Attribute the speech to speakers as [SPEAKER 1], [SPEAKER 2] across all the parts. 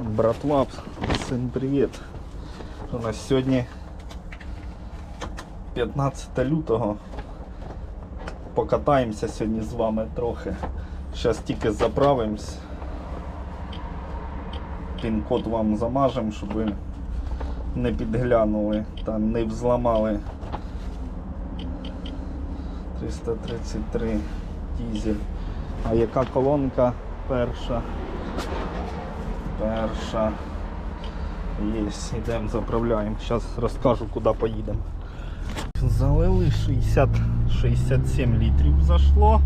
[SPEAKER 1] Братва, всім привіт. У нас сьогодні 15 лютого. Покатаємося сьогодні з вами трохи. Зараз тільки заправимось. Пін-код вам замажемо, щоб ви не підглянули та не взламали. 333 дізель. А яка колонка перша? Перша. Є, йдемо, заправляємо. Зараз розкажу, куди поїдемо. Залили 60, 67 літрів зашло.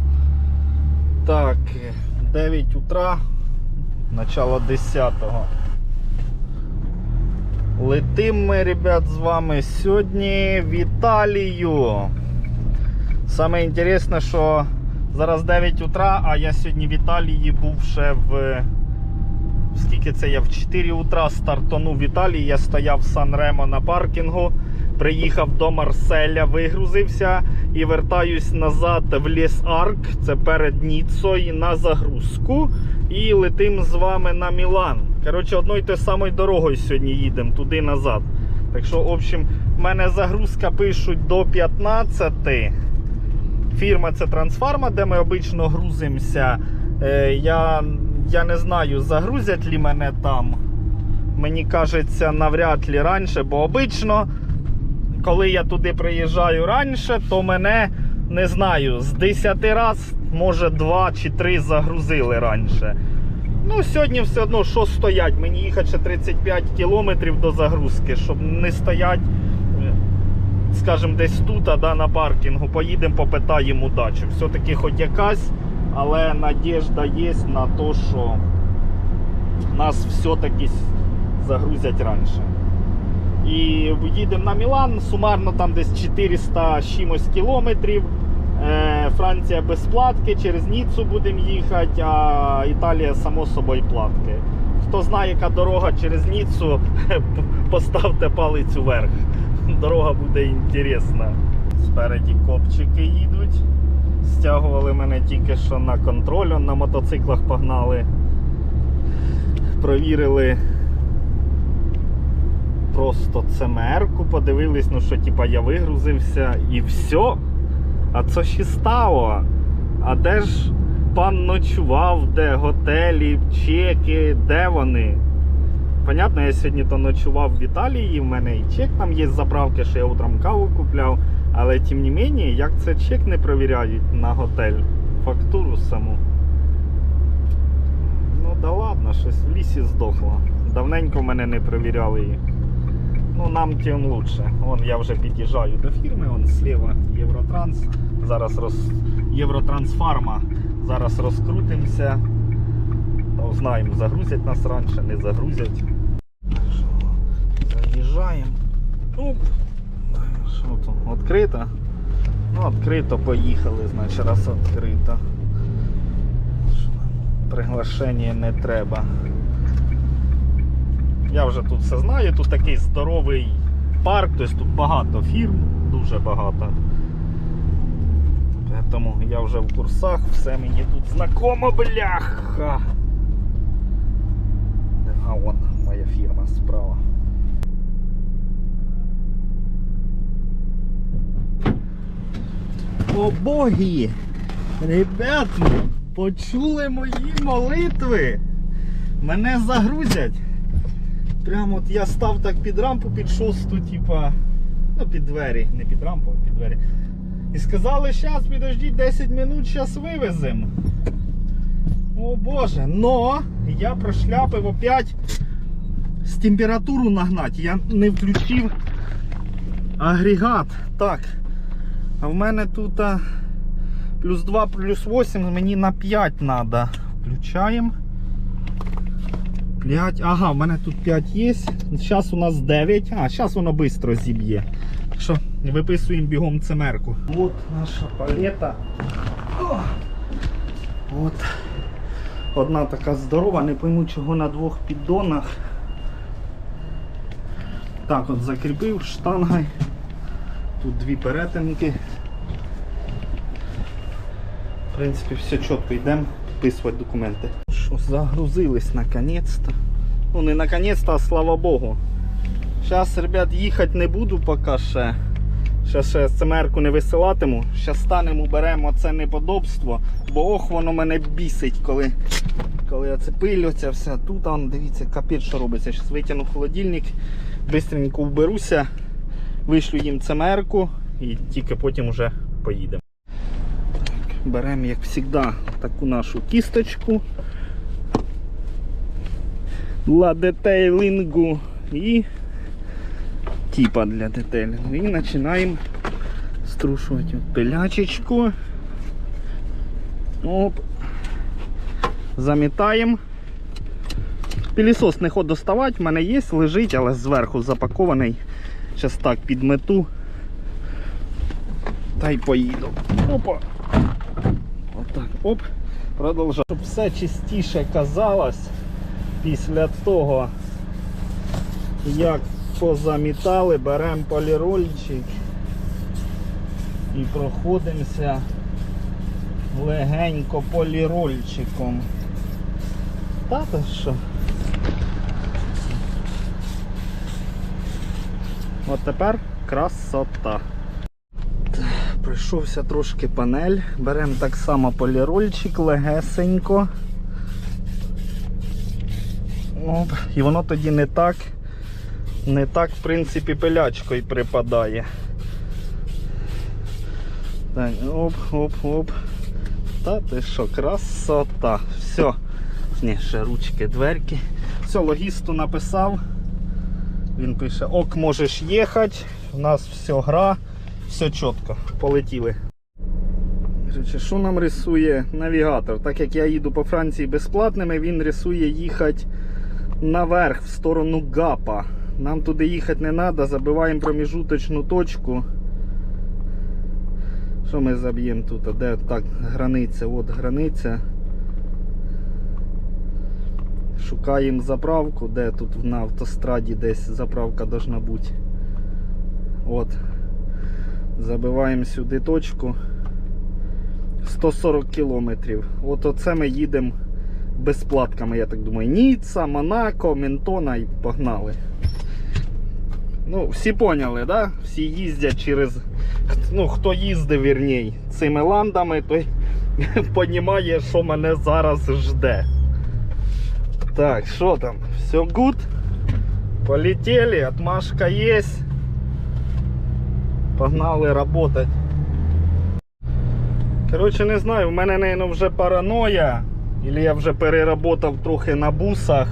[SPEAKER 1] Так, 9 утра, начало 10-го. Летим ми, ребят, з вами сьогодні в Італію. Саме інтересне, що зараз 9 утра, а я сьогодні в Італії був ще в. Скільки це я в 4 утра стартанув в Італії. Я стояв в Сан-Ремо на паркінгу, приїхав до Марселя, вигрузився і вертаюсь назад в Ліс Арк, це перед Ніццою, на загрузку. І летим з вами на Мілан. Коротше, одною той самою дорогою сьогодні їдемо туди назад. Так що, в общем, в мене загрузка пишуть до 15. Фірма це Трансфарма, де ми обично грузимося. Е, я, я не знаю, загрузять ли мене там. Мені кажеться, навряд ли раніше, бо обично, коли я туди приїжджаю раніше, то мене не знаю, з 10 раз, може 2 чи 3 загрузили раніше. Ну, сьогодні все одно, що стоять, мені їхати ще 35 кілометрів до загрузки, щоб не стоять скажімо, десь тут, а, да, на паркінгу, поїдемо, попитаємо удачу. Все-таки хоч якась, але надіжда є на те, що нас все-таки загрузять раніше. І їдемо на Мілан, сумарно там десь 400 чимось кілометрів. Е, Франція без платки, через Ніццу будемо їхати, а Італія само собою платки. Хто знає, яка дорога через Ніццу, поставте палець вверх. Дорога буде інтересна. Спереді копчики їдуть. Стягували мене тільки що на контроль, на мотоциклах погнали. Провірили просто ЦМР-ку, подивились, ну що типа я вигрузився і все. А це ще стало. А де ж пан ночував, де готелі, чеки, де вони? Понятно, я сьогодні то ночував в Італії, в мене і чек там є з заправки, що я утром каву купляв. Але тим не мені, як це чек не перевіряють на готель, фактуру саму. Ну да ладно, щось в лісі здохло. Давненько в мене не перевіряли її. Ну нам тим лучше. Вон я вже під'їжджаю до фірми, вон зліва Євротранс. Зараз роз... Євротрансфарма. Зараз розкрутимося. Узнаємо, загрузять нас раніше, не загрузять. Заїжджаємо. Що тут? Відкрито? Ну, відкрито, поїхали, значить, раз відкрито. Приглашення не треба. Я вже тут все знаю, тут такий здоровий парк, тобто тут багато фірм, дуже багато. Тому я вже в курсах, все мені тут знакомо, бляха. А вон моя фірма справа. О боги! Ребята, почули мої молитви. Мене загрузять. Прямо от я став так під рампу, під шосту, типа, ну під двері, не під рампу, а під двері. І сказали, зараз підождіть 10 минут, зараз вивеземо. О Боже, но я прошляпив опять з температуру нагнати. Я не включив агрегат. Так. А в мене тут а, плюс 2, плюс 8, мені на 5 треба. Включаємо. 5. Ага, в мене тут 5 є. Зараз у нас 9. А, зараз воно швидко зіб'є. Так що виписуємо бігом цемерку. От наша палета. От. Одна така здорова, не пойму чого на двох піддонах. Так от закріпив штангой. Тут дві перетинки. В принципі, все чітко йдемо підписувати документи. Що, загрузились наконець-то. Ну не наконец-то, а слава Богу. Зараз, ребят, їхати не буду поки ще. Ще ще СМР-ку не висилатиму. Зараз станемо, беремо це неподобство, бо ох, воно мене бісить, коли, коли я це пилю, це все. Тут, он, дивіться, капець, що робиться. Зараз витягну холодильник, швидко вберуся, вишлю їм ЦМР-ку і тільки потім вже поїдемо. Беремо, як завжди, таку нашу кісточку для детейлингу і типа для детейлингу. І починаємо струшувати пилячечку. Оп. Замітаємо. Пілісос не ход доставати, в мене є, лежить, але зверху запакований. Зараз так підмету. Та й поїду. Опа. Отак. Оп. Продовжаю. Щоб все чистіше казалось після того, як позамітали, беремо полірольчик і проходимося легенько полірольчиком. Та то що? От тепер красота. Пройшовся трошки панель, беремо так само полірольчик легесенько. Оп, і воно тоді не так, не так, в принципі, пилячкою припадає. Так, оп, оп, оп. Та ти що, красота. Все. Ні, ще ручки, дверки. Все, логісту написав. Він пише, ок, можеш їхати, у нас все гра, все чітко, полетіли. Що нам рисує навігатор? Так як я їду по Франції безплатними, він рисує їхати наверх в сторону Гапа. Нам туди їхати не треба, забиваємо проміжуточну точку. Що ми заб'ємо тут? Де так границя? От границя. Шукаємо заправку, де тут на автостраді десь заправка должна бути. От. Забиваємо сюди точку. 140 кілометрів. От оце ми їдемо безплатками, я так думаю. Ніцца, Монако, Ментона і погнали. Ну, всі поняли, да? Всі їздять через. Ну, хто їздив вірній, цими ландами, той розуміє, що мене зараз жде. Так, що там? Все good? Полетели, отмашка есть. Погнали работать. Коротше, не знаю, в мене, наверное, вже параноя. Или я вже переработав трохи на бусах.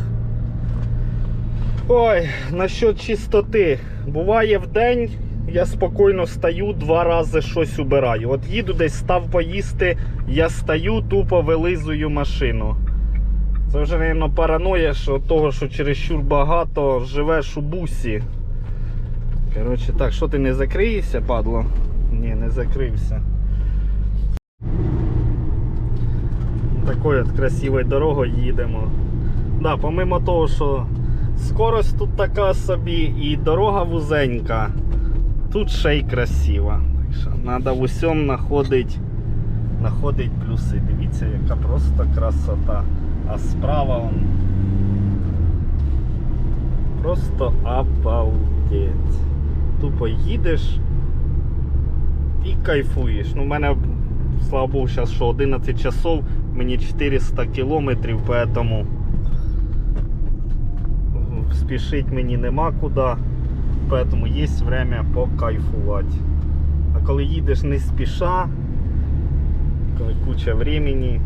[SPEAKER 1] Ой, насчет чистоти. Буває в день, я спокійно стаю, два рази щось убираю. От їду десь став поїсти, я стаю, тупо вилизую машину. Це вже, мабуть, параноя, що того, що чересчур багато живеш у бусі. Коротше, так, що ти не закриєшся, падло? Ні, не закрився. Такою от красивою дорогою їдемо. Да, помимо того, що скорость тут така собі і дорога вузенька, тут ще й красиво. Так що треба в усьому знаходити плюси. Дивіться, яка просто красота. А справа он просто обалдеть. Тупо їдеш і кайфуєш. Ну, у мене, слава Богу, зараз що 11 часов, мені 400 кілометрів, поэтому спішити мені нема куди, поэтому є время покайфувати. А коли їдеш не спіша, коли куча времени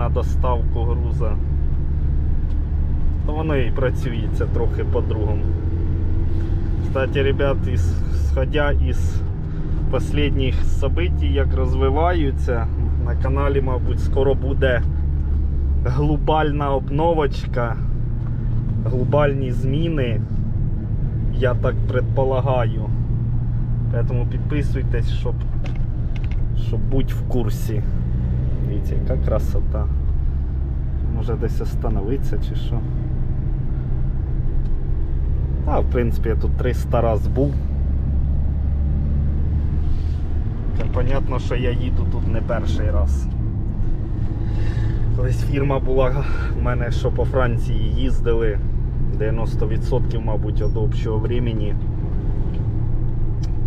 [SPEAKER 1] на доставку груза, то воно і працюється трохи по-другому. Кстати, ребят, сходя із останніх событий, як розвиваються, на каналі, мабуть, скоро буде глобальна обновочка, глобальні зміни, я так предполагаю. Поэтому підписуйтесь, щоб, щоб бути в курсі. Дивіться, яка красота. Може десь остановитися чи що. А, в принципі, я тут 300 раз був. Та Понятно, що я їду тут не перший раз. Колись фірма була в мене, що по Франції їздили 90%, мабуть, від общого времени.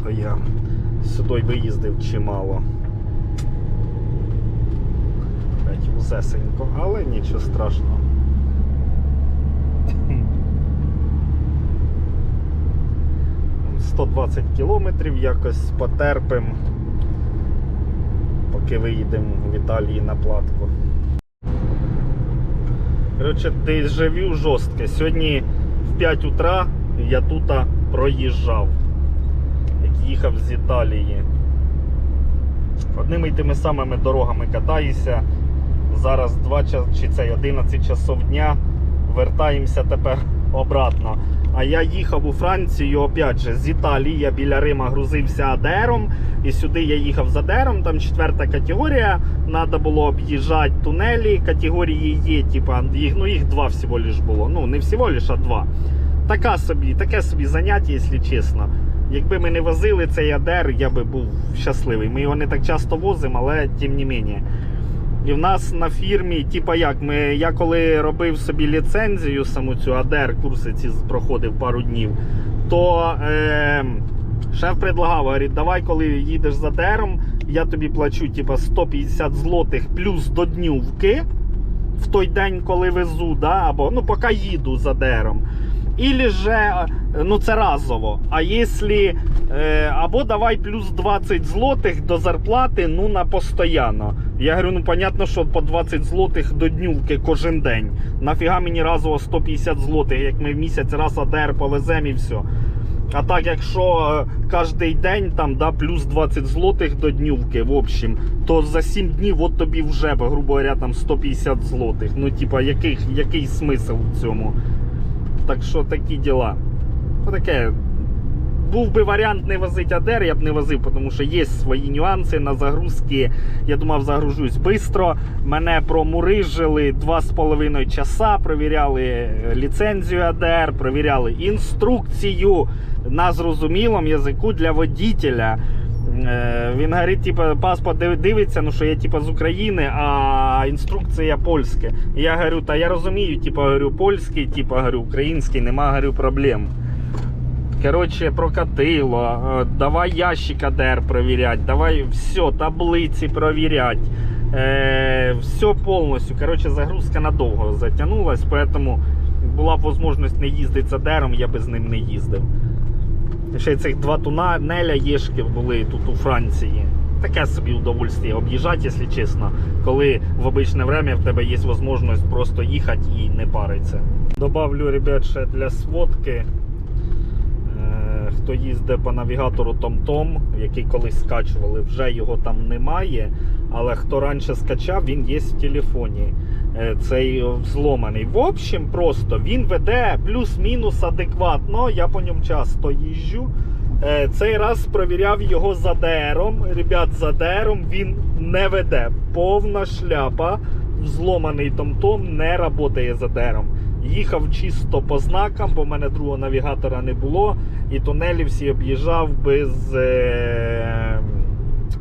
[SPEAKER 1] То я сюди виїздив чимало. Опять але нічого страшного. Там 120 кілометрів якось потерпим, поки виїдемо в Італії на платку. Коротше, дежавю жорстке. Сьогодні в 5 утра я тут проїжджав, як їхав з Італії. Одними й тими самими дорогами катаюся. Зараз 2 чи це 11 часов дня. Вертаємося тепер обратно. А я їхав у Францію, опять же, з Італії. Я біля Рима грузився АДРом. І сюди я їхав з АДРом, там четверта категорія. Треба було об'їжджати тунелі. Категорії є, типа, їх, ну їх два всього лиш було. Ну, не всього лиш, а два. Така собі, таке собі заняття, якщо чесно. Якби ми не возили цей АДР, я би був щасливий. Ми його не так часто возимо, але тим не менше. І в нас на фірмі, типа як, ми, я коли робив собі ліцензію, саму цю АДР, курси ці проходив пару днів, то е, шеф предлагав, говорить, давай, коли їдеш з АДРом, я тобі плачу типа, 150 злотих плюс до днювки в той день, коли везу, да, або ну, поки їду з АДРом. Ілі же, ну це разово. А якщо, е, або давай плюс 20 злотих до зарплати, ну на постоянно. Я говорю, ну понятно, що по 20 злотих до днювки кожен день. Нафіга мені разово 150 злотих, як ми в місяць раз АДР повеземо і все. А так, якщо е, кожен день там да, плюс 20 злотих до днювки, в общем, то за 7 днів от тобі вже, грубо говоря, там 150 злотих. Ну, типа, який, який смисл в цьому? Так що такі діла. Отаке. Був би варіант не возити АДР, я б не возив, тому що є свої нюанси на загрузки. Я думав, загружусь швидко. Мене промурижили 2,5 часа, провіряли ліцензію АДР, провіряли інструкцію на зрозумілому язику для водителя. Е, Він говорить, типу, паспорт дивиться, ну що я типу, з України, а інструкція польська. Я говорю, та я розумію, типу, говорю, польський, типу, говорю, український, нема говорю, проблем. Коротше, прокатило. Е, Давай ящик АДР провіряти, давай все, таблиці провіряти. Е, все повністю. Коротше, загрузка надовго затягнулась, поэтому була б можливість не їздити з АДРом, я би з ним не їздив. Ще цих два тунеля єшки були тут у Франції. Таке собі удовольствие об'їжджати, якщо чесно, коли в обичне время в тебе є можливість просто їхати і не паритися. Добавлю, ребят, ще для сводки. Е, Хто їздить по навігатору TomTom, який колись скачували, вже його там немає. Але хто раніше скачав, він є в телефоні. Е, Цей взломаний. В общем, просто він веде плюс-мінус адекватно. Я по ньому часто їжджу. Е, Цей раз провіряв його за ДРом. Ребят, за ДРом він не веде. Повна шляпа. Взломаний TomTom не працює за ДРом. Їхав чисто по знакам, бо в мене другого навігатора не було. І тунелі всі об'їжджав без, е,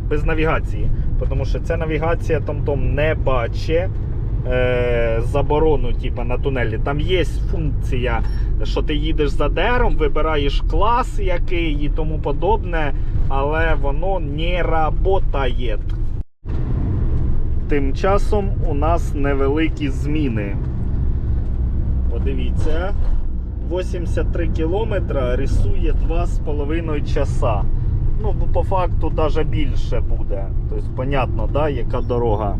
[SPEAKER 1] без навігації. Тому що ця навігація TomTom не бачить е, заборону типу, на тунелі. Там є функція, що ти їдеш за дером, вибираєш клас який і тому подобне, але воно не працює. Тим часом у нас невеликі зміни. Подивіться, 83 кілометра рисує 2,5 часа. Ну, по факту навіть більше буде. Тобто, понятно, да, яка дорога.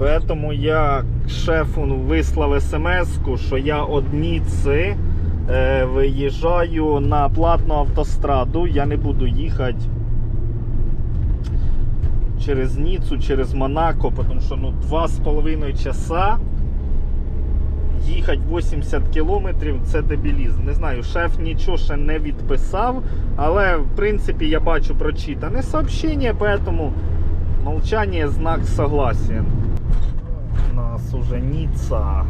[SPEAKER 1] Поэтому я шефу вислав смс-ку, що я одніці е, виїжджаю на платну автостраду. Я не буду їхати через Ніцу, через Монако, тому що ну, 2,5 часа їхати 80 кілометрів це дебілізм. Не знаю, шеф нічого ще не відписав, але в принципі я бачу прочитане сообщення, поэтому молчание знак согласия. Нас уже Ніца.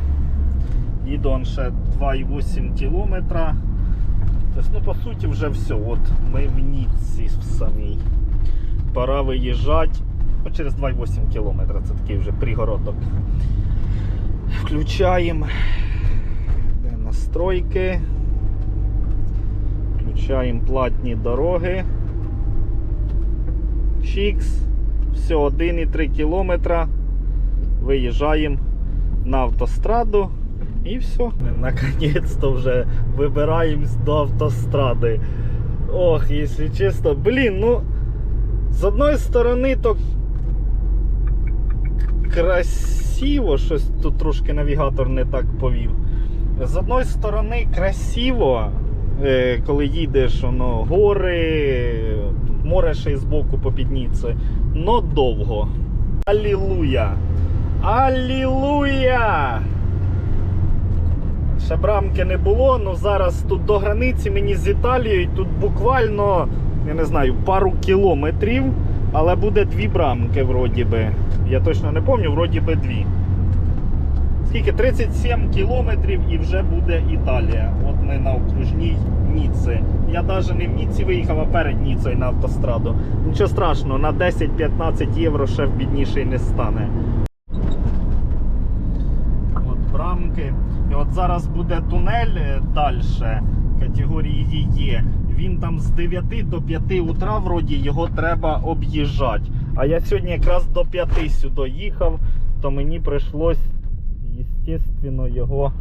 [SPEAKER 1] Їду он ще 2,8 кілометра. Тобто, ну, по суті, вже все. От ми в Ніці в самій. Пора виїжджати Ну, через 2,8 кілометра. Це такий вже пригородок. Включаємо Де настройки. Включаємо платні дороги. Чікс. Все, 1,3 кілометра. Виїжджаємо на автостраду. І все. Наконець-то вже вибираємось до автостради. Ох, якщо чесно, блін, ну з одної сторони то красиво, щось тут трошки навігатор не так повів. З одної сторони красиво, е, коли їдеш, воно гори, море ще й збоку по підніці, но довго. Алілуя! Алілуя! Ще брамки не було, але зараз тут до границі мені з Італією, тут буквально, я не знаю, пару кілометрів, але буде дві брамки, вроді би. Я точно не пам'ятаю, вроді би дві. Скільки? 37 кілометрів і вже буде Італія. От ми на окружній Ніці. Я навіть не в Ніці виїхав, а перед Ніцею на автостраду. Нічого страшного, на 10-15 євро ще в бідніший не стане. Брамки. І от зараз буде тунель далі категорії Є. Він там з 9 до 5 утра, вроді його треба об'їжджати. А я сьогодні якраз до 5 сюди їхав, то мені прийшлось, звісно, його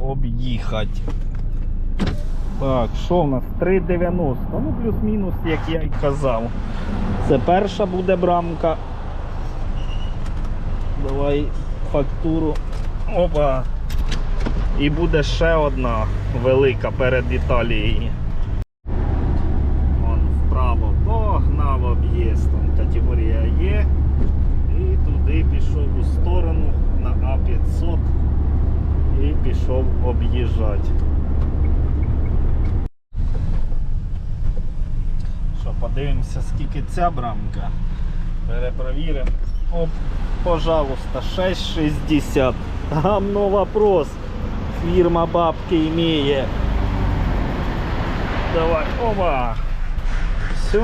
[SPEAKER 1] об'їхати. Так, що в нас? 3,90. Ну, плюс-мінус, як я й казав. Це перша буде брамка. Давай фактуру. Опа. І буде ще одна велика перед Італією. Вон вправо погнав об'їзд. Вон Категорія Є. І туди пішов у сторону на А500 і пішов об'їжджати. Що, подивимося, скільки ця брамка. Перепровіримо. Оп, пожалуйста, 6,60. Гамно вопрос. Фірма бабки имеє. Давай, оба. Все.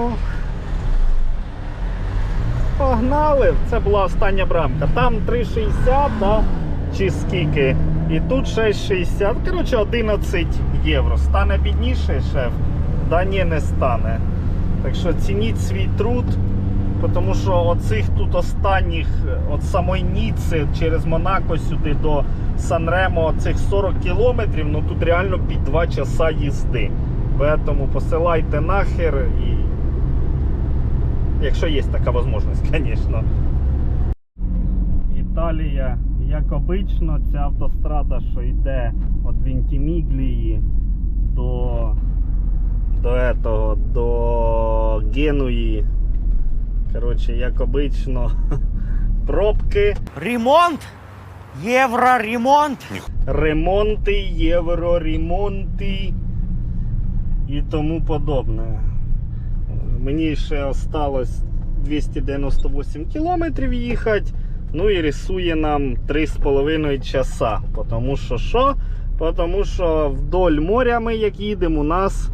[SPEAKER 1] Погнали. Це була остання брамка. Там 3,60, да? чи скільки. І тут 6,60. Коротше, 11 євро. Стане бідніше, шеф? Да ні, не стане. Так що цініть свій труд. Тому що оцих тут останніх, от самої Ніци через Монако сюди до Санремо, цих 40 кілометрів, ну тут реально під 2 часа їзди. Тому посилайте нахер і. Якщо є така можливість, звісно. Італія, як обично, ця автострада, що йде від Вінтіміглії до, до, этого, до Генуї. Коротше, як обично, пробки,
[SPEAKER 2] Ремонт, євроремонт.
[SPEAKER 1] ремонти, євроремонти і тому подобне. Мені ще осталось 298 кілометрів їхати. Ну і рисує нам 3,5 часа. Тому що що? Тому що вдоль моря ми як їдемо, у нас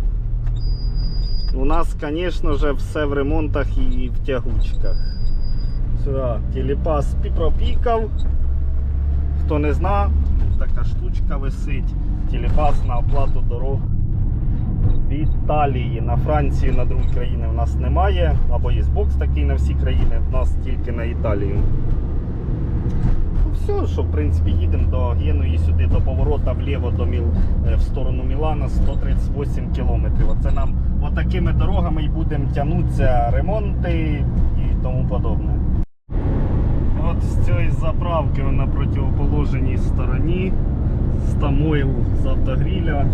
[SPEAKER 1] у нас, звісно ж, все в ремонтах і в тягучках. Все, телепас пропікав. Хто не зна, така штучка висить. Телепас на оплату дорог в Італії. На Францію, на другі країни в нас немає. Або є бокс такий на всі країни, в нас тільки на Італію. Все, що в принципі їдемо до Генуї сюди до поворота вліво до Міл, е, в сторону Мілана 138 кілометрів. Оце нам отакими дорогами і будемо тягнутися ремонти і тому подобне. От з цієї заправки на противоположній стороні Стамойл з автогріля.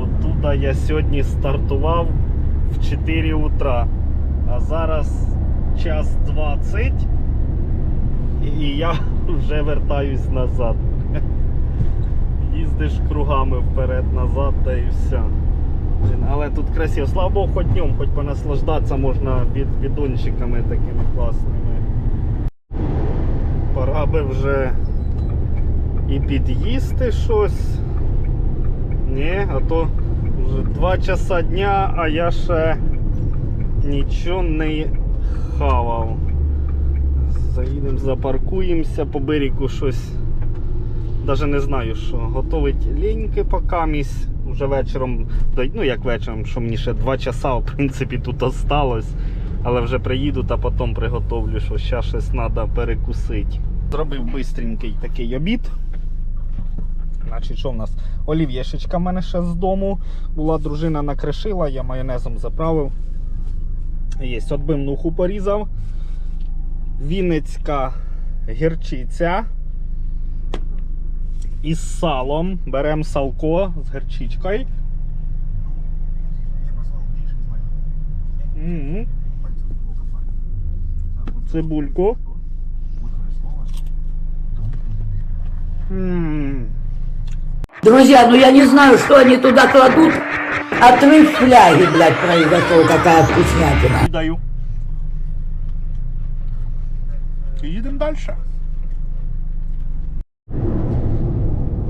[SPEAKER 1] Оттуда я сьогодні стартував в 4 утра. А зараз час 20 і я вже вертаюсь назад. Їздиш кругами вперед-назад та і все. Але тут красиво. Слава Богу, хоч днем, хоч понаслаждатися можна від відончиками такими класними. Пора би вже і під'їсти щось. Ні, а то вже 2 часа дня, а я ще нічого не хавав. Заїдемо, запаркуємося по берегу щось. Навіть не знаю, що. Готовить ліньки покамість. Вже вечором, ну як вечором, що мені ще 2 часа, в принципі, тут осталось. Але вже приїду та потім приготовлю, що ще щось треба перекусити. Зробив бистренький такий обід. Значить, що в нас? Олів'єшечка в мене ще з дому. Була дружина накришила, я майонезом заправив. Є, отбивнуху порізав. Вінницька гірчиця. Із салом. Беремо салко з гірчичкою. Мгм. Цибульку. М.
[SPEAKER 3] Друзья, ну я не знаю, что они туда кладут. Отрыв фляги, блядь, произошел, какая вкуснятина.
[SPEAKER 1] Даю. І їдемо далі.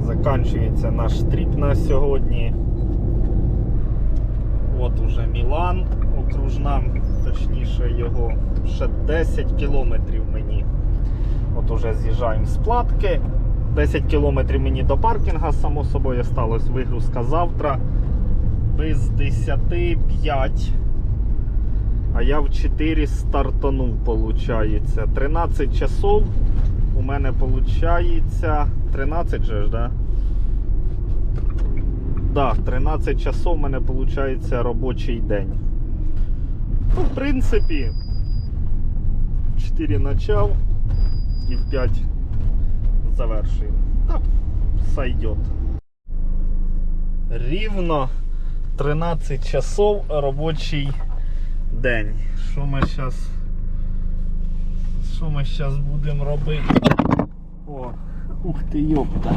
[SPEAKER 1] Закінчується наш тріп на сьогодні. От уже Мілан, окружна, точніше його ще 10 кілометрів мені. От уже з'їжджаємо з платки. 10 кілометрів мені до паркінга, само собою осталось вигрузка завтра. Без 10 5. А я в 4 стартанув, получається. 13 часов у мене получається. 13 же ж, да? Да, 13 часов у мене виходить робочий день. Ну, в принципі, 4 начав і в 5 завершуємо. Так, сойдет. Рівно 13 часов робочий день. Що ми зараз. Що ми зараз будемо робити? О, ух ти, йопта.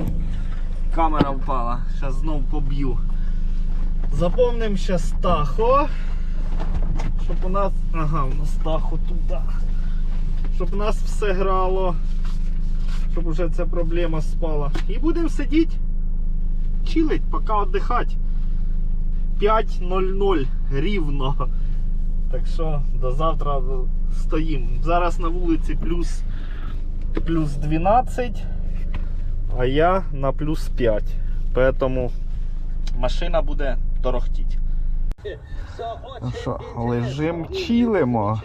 [SPEAKER 1] Камера впала. Зараз знов поб'ю. Заповнимо зараз тахо. Щоб у нас. Ага, у нас тахо туди. Щоб у нас все грало. Щоб вже ця проблема спала. І будемо сидіти, чилить, поки віддихати. 5.00 рівно. Так що до завтра стоїмо. Зараз на вулиці плюс, плюс 12, а я на плюс 5. Поэтому машина буде торохтіть. Ну що, лежим, чилимо.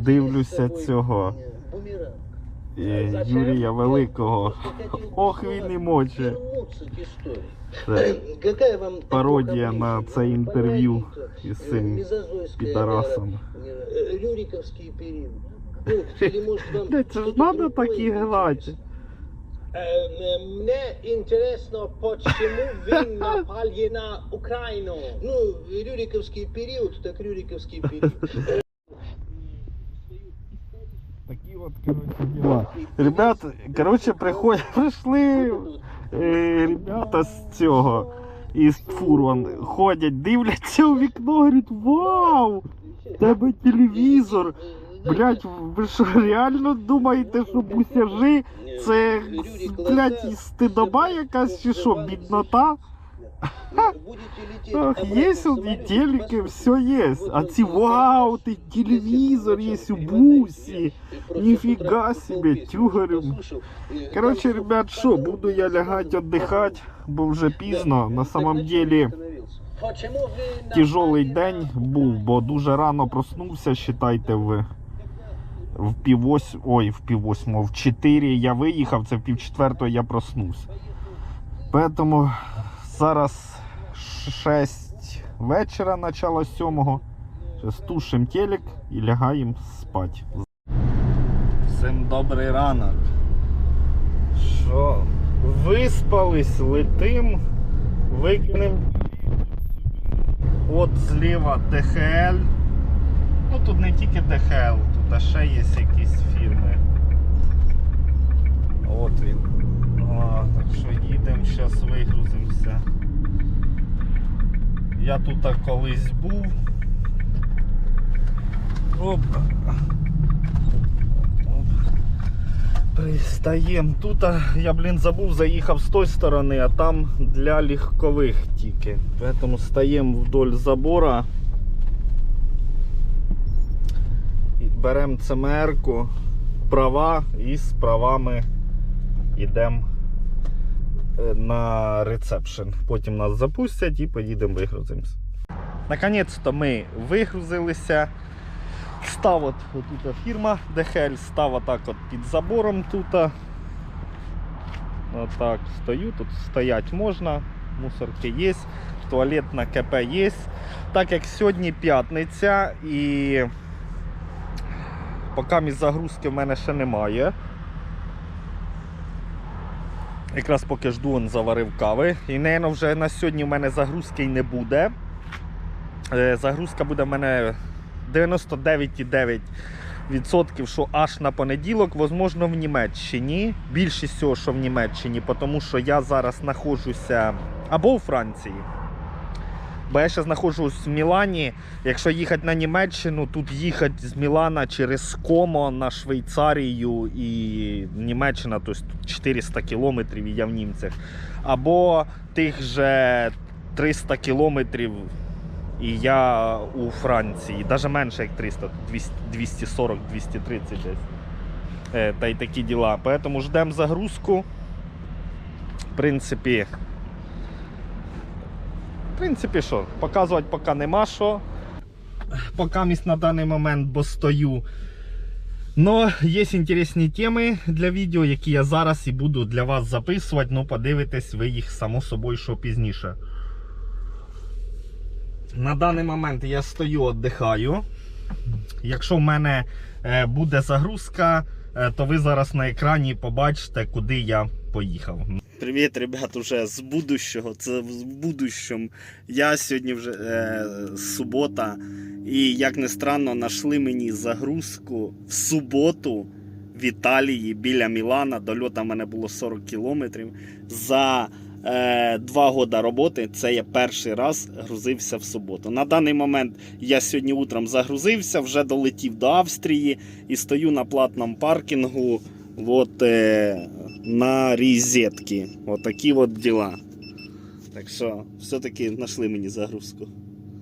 [SPEAKER 1] Дивлюся цього. Е, Юрія Великого. Ох, він і моче. Це пародія на це інтерв'ю із цим підарасом.
[SPEAKER 4] Вам
[SPEAKER 1] Блядь, це ж
[SPEAKER 4] что-то
[SPEAKER 1] надо
[SPEAKER 4] другое
[SPEAKER 1] так играть.
[SPEAKER 4] Э, Мне интересно, почему вы напали на Украину? Ну, Рюриковский период, так Рюриковский период.
[SPEAKER 1] Ребят, коротше, приходять, прийшли е, ребята з цього, із фурон, ходять, дивляться у вікно, говорять, вау! Тебе телевізор! Блять, ви що реально думаєте, що бусяжи це, блять, стидоба якась чи що, біднота? Ах, є і телеки, все є. А ці вау, ти телевізор є у бусі. Ніфіга себе, тюгарем. Короче, ребят, що, буду я лягати віддихати, бо вже пізно. На самом деле тяжелий день був, бо дуже рано проснувся, считайте ви. В пів вось... ой, в пів в 4 я виїхав, це в пів четвертого я проснувся. Поэтому зараз 6 вечора, начало 7. Зараз тушим телек і лягаємо спати. Всім добрий ранок. Що? Виспались, летим, викинемо От зліва ДХЛ. Ну тут не тільки ДХЛ, тут ще є якісь фірми. От він. А, так що зараз вигрузимося. Я тут колись був. Оп. Оп. Пристаємо. Тут я, блін, забув, заїхав з тої сторони, а там для легкових тільки. Поэтому стаємо вдоль забора. Беремо ЦМР-ку, права і з правами йдемо на ресепшн. Потім нас запустять і поїдемо вигрузимося. Наконець-то ми вигрузилися. Став от тут фірма DHL, став отак от під забором тут. Отак стою, тут стоять можна, мусорки є, туалет на КП є. Так як сьогодні п'ятниця і поки загрузки в мене ще немає. Якраз поки жду, он заварив кави. І, напевно, вже на сьогодні в мене загрузки й не буде. Е, Загрузка буде в мене 99,9%, що аж на понеділок, можливо, в Німеччині. Більшість всього, що в Німеччині, тому що я зараз знаходжуся або у Франції. Бо я ще знаходжусь в Мілані. Якщо їхати на Німеччину, тут їхати з Мілана через Комо на Швейцарію і Німеччина, тобто 400 кілометрів і я в німцях. Або тих же 300 кілометрів і я у Франції. Навіть менше як 300, 240-230 десь. Е, Та й такі діла. Поэтому ждемо загрузку. В принципі. В принципі, що, показувати поки нема що. Поки місь на даний момент, бо стою. Но є інтересні теми для відео, які я зараз і буду для вас записувати. Ну, подивитесь ви їх само собою, що пізніше. На даний момент я стою, віддихаю. Якщо в мене е, буде загрузка, е, то ви зараз на екрані побачите, куди я поїхав. Привіт, ребят, уже з будущого. Це в будущому. Я сьогодні вже е, субота. І як не странно, знайшли мені загрузку в суботу в Італії біля Мілана. До льота в мене було 40 кілометрів. За е, два года роботи це я перший раз грузився в суботу. На даний момент я сьогодні утром загрузився, вже долетів до Австрії і стою на платному паркінгу. Вот е, на розетки. Отакі такі от діла. Так що, все-таки знайшли мені загрузку.